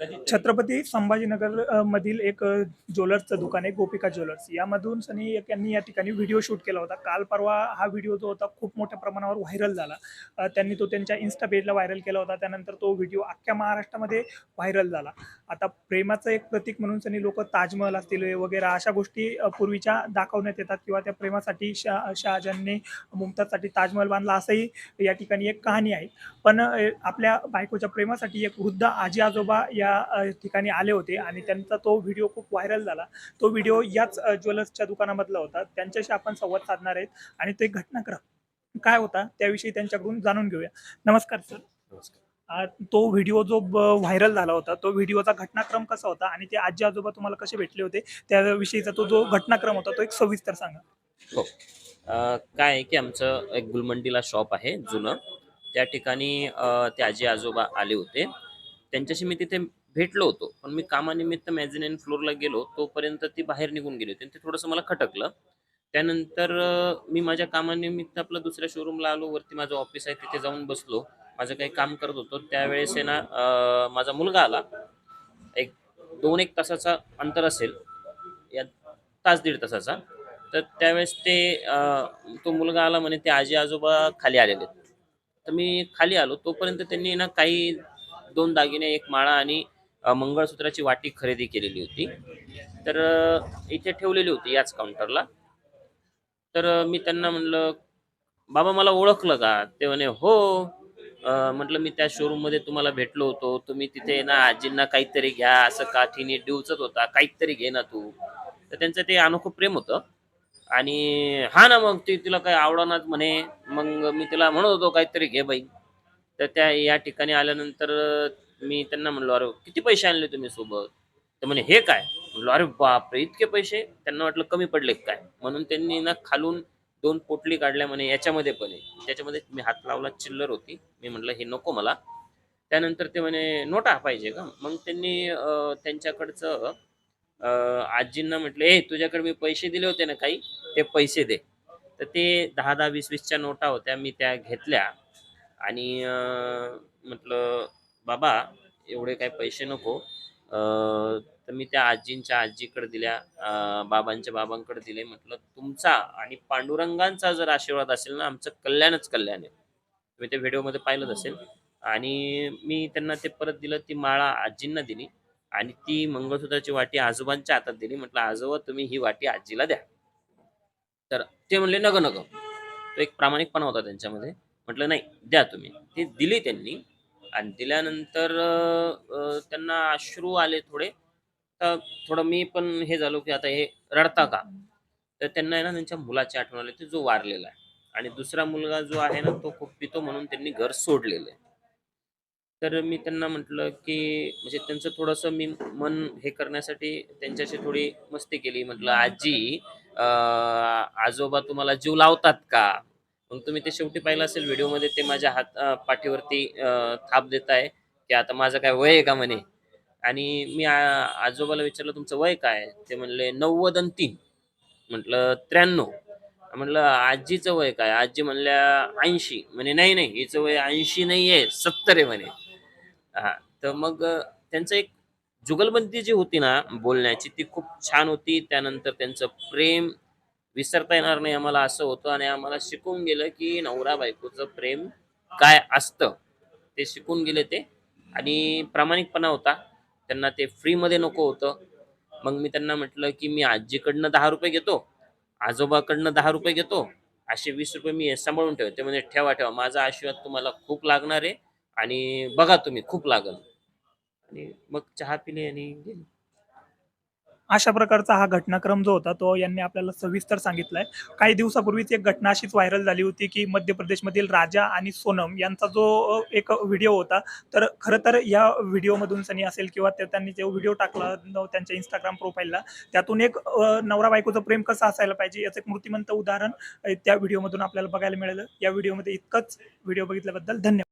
छत्रपती संभाजीनगर मधील एक ज्वेलर्सचं दुकान आहे गोपिका ज्वेलर्स. यामधून सनी यांनी या ठिकाणी व्हिडिओ शूट केला होता. काल परवा हा व्हिडिओ जो होता खूप मोठ्या प्रमाणावर व्हायरल झाला. त्यांनी तो त्यांच्या इन्स्टा पेजला व्हायरल केला होता. त्यानंतर तो व्हिडिओ अख्ख्या महाराष्ट्रामध्ये व्हायरल झाला. आता प्रेमाचं एक प्रतीक म्हणून सनी लोक ताजमहल असतील वगैरे अशा गोष्टी पूर्वीच्या दाखवण्यात येतात किंवा त्या प्रेमासाठी शाह शहाजहानने मुमताजसाठी ताजमहल बांधला असंही या ठिकाणी एक कहाणी आहे. पण आपल्या बायकोच्या प्रेमासाठी एक वृद्ध आजी आजोबा या अ, ठिकाणी आले होते आणि त्यांचा तो व्हिडिओ खूप व्हायरल झाला. तो व्हिडिओ याच ज्वेलर्सच्या दुकानामधला होता. त्यांच्याशी आपण संवाद साधणार आहेत आणि ते घटनाक्रम काय होता त्याविषयी त्यांच्याकडून जाणून घेऊया. नमस्कार सर. आ, तो व्हिडिओ जो व्हायरल झाला होता तो व्हिडिओचा घटनाक्रम कसा होता आणि ते आजी आजोबा तुम्हाला कसे भेटले होते त्याविषयीचा तो जो घटनाक्रम होता तो एक सविस्तर सांगा. हो. काय आहे की आमचं एक गुलमंडीला शॉप आहे जुनं. त्या ठिकाणी ते आजी आजोबा आले होते. त्यांच्याशी मी तिथे भेटलो होतो. पण मी कामानिमित्त मॅझिनेन फ्लोरला गेलो तोपर्यंत ती बाहेर निघून गेली होती. ते थोडंसं मला खटकलं. त्यानंतर मी माझ्या कामानिमित्त आपलं दुसऱ्या शोरूमला आलो. वरती माझं ऑफिस आहे. तिथे जाऊन बसलो. माझं काही काम करत होतो. त्यावेळेस आहे ना माझा मुलगा आला. एक दोन एक तासाचा अंतर असेल. या तास दीड तासाचा. तर त्यावेळेस ते तो मुलगा आला म्हणे ते आजी आजोबा खाली आलेले तर मी खाली आलो. तोपर्यंत त्यांनी ना काही दोन दागिने एक माळा आणि मंगळसूत्राची वाटी खरेदी केलेली होती. तर इथे ठेवलेली होती याच काउंटरला तर मी त्यांना म्हणलं बाबा मला ओळखलं का? ते म्हणे हो. म्हटलं मी त्या शोरूममध्ये तुम्हाला भेटलो होतो. तुम्ही तिथे ना आजींना काहीतरी घ्या असं काठीने डिवचत होता काहीतरी घे ना तू. तर त्यांचं ते अनोखं प्रेम होतं. आणि हा ना मग ती तिला काही आवडणार म्हणे. मग मी तिला म्हणत होतो काहीतरी घे बाई. तर त्या या ठिकाणी आल्यानंतर मी त्यांना म्हणलो अरे किती पैसे आणले तुम्ही सोबत? तर म्हणे हे काय? म्हणलो अरे बापरे इतके पैसे? त्यांना वाटलं कमी पडले काय? म्हणून त्यांनी ना खालून दोन पोटली काढल्या म्हणे याच्यामध्ये पण आहे त्याच्यामध्ये मी हात लावला चिल्लर होती. मी म्हटलं हे नको मला. त्यानंतर ते म्हणे नोटा पाहिजे का? मग त्यांनी त्यांच्याकडचं आजींना म्हटलं ए तुझ्याकडे मी पैसे दिले होते ना काही ते पैसे दे. तर ते दहा दहा वीस वीसच्या नोटा होत्या मी त्या घेतल्या. आणि म्हटलं बाबा एवढे काही पैसे नको. तर मी त्या आजींच्या आजीकडे दिल्या बाबांच्या बाबांकडे दिले. म्हटलं तुमचा आणि पांडुरंगांचा जर आशीर्वाद असेल ना आमचं कल्याणच कल्याण आहे. तुम्ही ते व्हिडिओमध्ये पाहिलंच असेल. आणि मी त्यांना ते परत दिलं ती माळा आजींना दिली. आणि ती मंगळसूत्राची वाटी आजोबांच्या हातात दिली. म्हटलं आजोबा तुम्ही ही वाटी आजीला द्या. तर ते म्हणले नग नग. तो एक प्रामाणिकपणा होता त्यांच्यामध्ये. म्हटलं नाही द्या तुम्ही. ती दिली त्यांनी. आणि दिल्यानंतर त्यांना अश्रू आले थोडे. तर थोडं मी पण हे झालो की आता हे रडता का? तर त्यांना आहे ना त्यांच्या मुलाची आठवण आली. ते जो वारलेला आहे. आणि दुसरा मुलगा जो आहे ना तो खूप पितो म्हणून त्यांनी घर सोडलेलं आहे. तर मी त्यांना म्हटलं की म्हणजे त्यांचं थोडंसं मी मन हे करण्यासाठी त्यांच्याशी थोडी मस्ती केली. म्हटलं आजी आजोबा तुम्हाला जीव लावतात का? मग तुम्ही ते शेवटी पाहिलं असेल व्हिडिओमध्ये ते माझ्या हात पाठीवरती थाप देत आहे की आता माझं काय वय आहे का म्हणे? आणि मी आजोबाला विचारलं तुमचं वय काय ते म्हणले नव्वद आणि तीन. म्हटलं त्र्याण्णव. म्हटलं आजीचं वय काय? आजी म्हणल्या ऐंशी. म्हणे नाही नाही हिचं वय ऐंशी नाही आहे सत्तर आहे म्हणे. हा तर मग त्यांचं एक जुगलबंदी जी होती ना बोलण्याची ती खूप छान होती. त्यानंतर त्यांचं प्रेम विसरता येणार नाही आम्हाला असं होतं आणि आम्हाला शिकून गेलं की नवरा बायकोचं प्रेम काय असतं ते शिकून गेले ते. आणि प्रामाणिकपणा होता. त्यांना ते फ्रीमध्ये नको होतं. मग मी त्यांना म्हटलं की मी आजीकडनं दहा रुपये घेतो आजोबाकडनं दहा रुपये घेतो असे वीस रुपये मी सांभाळून ठेवते. म्हणजे ठेवा ठेवा. माझा आशीर्वाद तुम्हाला खूप लागणार आहे आणि बघा तुम्ही खूप लागल. आणि मग चहा पिले आणि गेले. अशा प्रकारचा हा घटनाक्रम जो होता तो यांनी आपल्याला सविस्तर सांगितलाय. काही दिवसापूर्वीच एक घटना अशीच व्हायरल झाली होती की मध्य प्रदेशमधील राजा आणि सोनम यांचा जो एक व्हिडिओ होता तर खरं तर या व्हिडिओमधून सनी असेल किंवा त्यांनी जो व्हिडिओ टाकला न- त्यांच्या इंस्टाग्राम प्रोफाईलला त्यातून एक नवरा बायकोचं प्रेम कसं असायला पाहिजे याचं एक मूर्तिमंत उदाहरण त्या व्हिडिओमधून आपल्याला बघायला मिळालं. या व्हिडिओमध्ये इतकंच. व्हिडिओ बघितल्याबद्दल धन्यवाद.